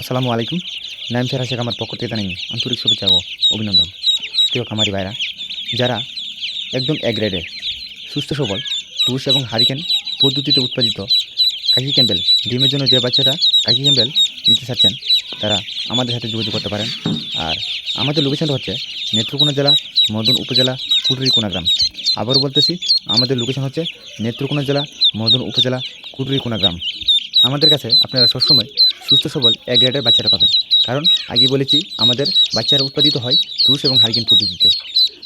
আসসালামু আলাইকুম। নাইম স্যার শেখ আমার পক্ষ থেকে জানাই আন্তরিক শুভেচ্ছা ও অভিনন্দন। প্রিয় খামারি ভাইরা, যারা একদম এক গ্রেডের সুস্থ, সবল, তুষ এবং হারিকেন পদ্ধতিতে উৎপাদিত কাকি ক্যাম্বেল, ডিমের জন্য যে বাচ্চারা কাকি ক্যাম্বেল নিতে চাচ্ছেন, তারা আমাদের সাথে যোগাযোগ করতে পারেন। আর আমাদের লোকেশনটা হচ্ছে নেত্রকোনা জেলা, মদন উপজেলা, কুটুরিকোনা গ্রাম। আবারও বলতেছি, আমাদের লোকেশন হচ্ছে নেত্রকোনা জেলা, মদন উপজেলা, কুটুরিকোনা গ্রাম। আমাদের কাছে আপনারা সবসময় সুস্থ, সবল, এক গ্রেডের বাচ্চারা পাবেন। কারণ আগে বলেছি, আমাদের বাচ্চারা উৎপাদিত হয় তুষ এবং হারিকেন পদ্ধতিতে।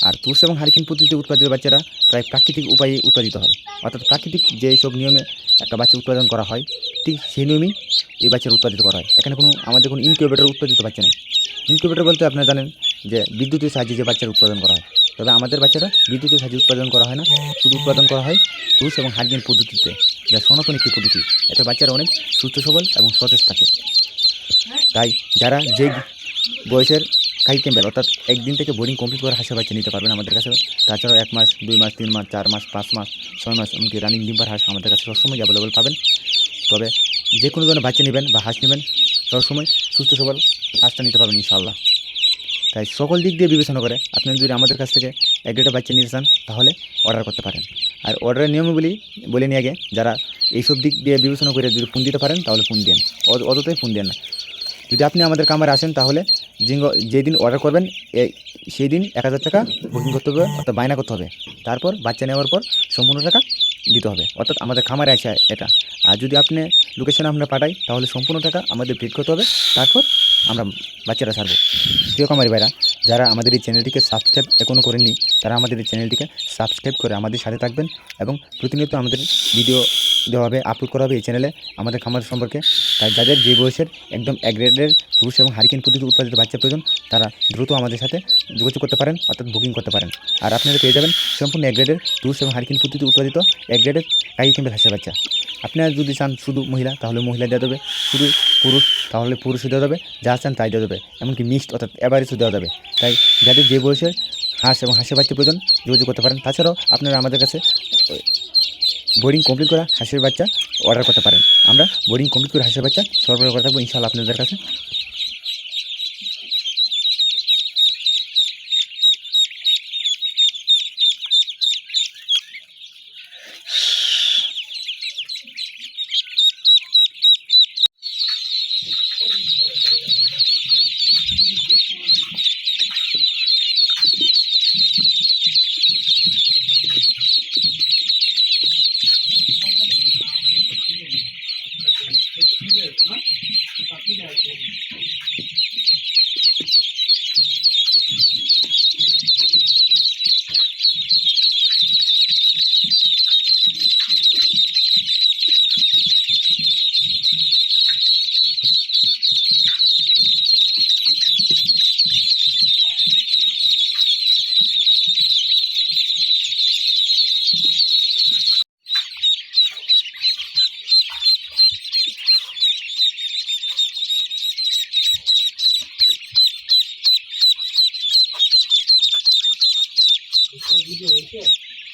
আর তুষ এবং হারিকেন পদ্ধতিতে উৎপাদিত বাচ্চারা প্রায় প্রাকৃতিক উপায়ে উৎপাদিত হয়। অর্থাৎ প্রাকৃতিক যে সব নিয়মে একটা বাচ্চা উৎপাদন করা হয়, ঠিক সেই নিয়মেই এই বাচ্চার উৎপাদিত করা হয়। এখানে কোনো, আমাদের কোনো ইনকিউবেটর উৎপাদিত বাচ্চা নেই। ইনকিউবেটর বলতে আপনারা জানেন যে বিদ্যুতের সাহায্যে যে বাচ্চার উৎপাদন করা হয়। তবে আমাদের বাচ্চারা বিদ্যুতের সাহায্যে উৎপাদন করা হয় না। শুধু উৎপাদন করা হয় তুষ এবং হারিকেন পদ্ধতিতে, যা সনাতন একটি পদ্ধতি এতে বাচ্চারা অনেক সুস্থ, সবল এবং সতেজ থাকে। তাই যারা যে বয়সের কাই ক্যাম্বেল অর্থাৎ একদিন থেকে বোর্ডিং কমপ্লিট করে হাঁসের বাচ্চা নিতে পারবেন আমাদের কাছে, তাছাড়াও এক মাস, দুই মাস, তিন মাস, চার মাস, পাঁচ মাস, ছয় মাস, এমনকি রানিং ডিম্পার হাঁস আমাদের কাছে সবসময় অ্যাভেলেবল পাবেন। তবে যে কোনো ধরনের বাচ্চা নেবেন বা হাঁস নেবেন, সবসময় সুস্থ, সবল হাঁসটা নিতে পারবেন ইনশাআল্লাহ। তাই সকল দিক দিয়ে বিবেচনা করে আপনি যদি আমাদের কাছ থেকে এক দুটো বাচ্চা নিতে চান, তাহলে অর্ডার করতে পারেন। আর অর্ডারের নিয়মগুলি বলে নিয়ে আগে, যারা এইসব দিক দিয়ে বিবেচনা করে যদি ফোন দিতে পারেন, তাহলে ফোন দেন। অত- অতটাই ফোন দেন না। যদি আপনি আমাদের কামারে আসেন, তাহলে যেদিন অর্ডার করবেন সেই দিন এক হাজার টাকা বুকিং করতে হবে, অর্থাৎ বায়না করতে হবে। তারপর বাচ্চা নেওয়ার পর সম্পূর্ণ টাকা দিতে হবে। অর্থাৎ আমাদের খামারে আছে এটা। আর যদি আপনি লোকেশনে আমরা পাঠাই, তাহলে সম্পূর্ণ টাকা আমাদের পেড করতে হবে। তারপর আমরা বাচ্চারা ছাড়বো। প্রিয় কামারি ভাইরা, যারা আমাদের এই চ্যানেলটিকে সাবস্ক্রাইব এখনও করেননি, তারা আমাদের এই চ্যানেলটিকে সাবস্ক্রাইব করে আমাদের সাথে থাকবেন এবং প্রতিনিয়ত আমাদের ভিডিও দেওয়া হবে আপলোড করা হবে এই চ্যানেলে আমাদের খামার সম্পর্কে। তাই যাদের যে বয়সের একদম এক গ্রেডের এবং হারিকেন পদ্ধতি উৎপাদিত বাচ্চা প্রয়োজন, তারা দ্রুত আমাদের সাথে যোগাযোগ করতে পারেন, অর্থাৎ বুকিং করতে পারেন। আর আপনারা পেয়ে যাবেন সম্পূর্ণ এক গ্রেডের এবং হারিকেন পদ্ধতি উৎপাদিত এক গ্রেডের কাই কিংবা হাঁসের বাচ্চা। আপনারা যদি চান শুধু মহিলা, তাহলে মহিলা দেওয়া যাবে। শুধু পুরুষ, তাহলে পুরুষও দেওয়া যাবে। যা চান তাই দেওয়া যাবে। এমনকি মিক্সড অর্থাৎ অ্যাভারেজও দেওয়া যাবে। তাই যাদের যে বয়সের হাঁস এবং হাঁসের বাচ্চা প্রয়োজন, যোগাযোগ করতে পারেন। তাছাড়াও আপনারা আমাদের কাছে বোর্ডিং কমপ্লিট করা, হাঁসের বাচ্চা অর্ডার করতে পারেন। আমরা বোর্ডিং কমপ্লিট করে হাঁসের বাচ্চা সরবরাহ করে থাকব, ইনশাআল্লাহ আপনাদের কাছে। द्यायचं टाकी द्यायचं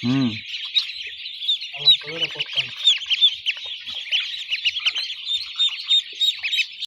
হুম।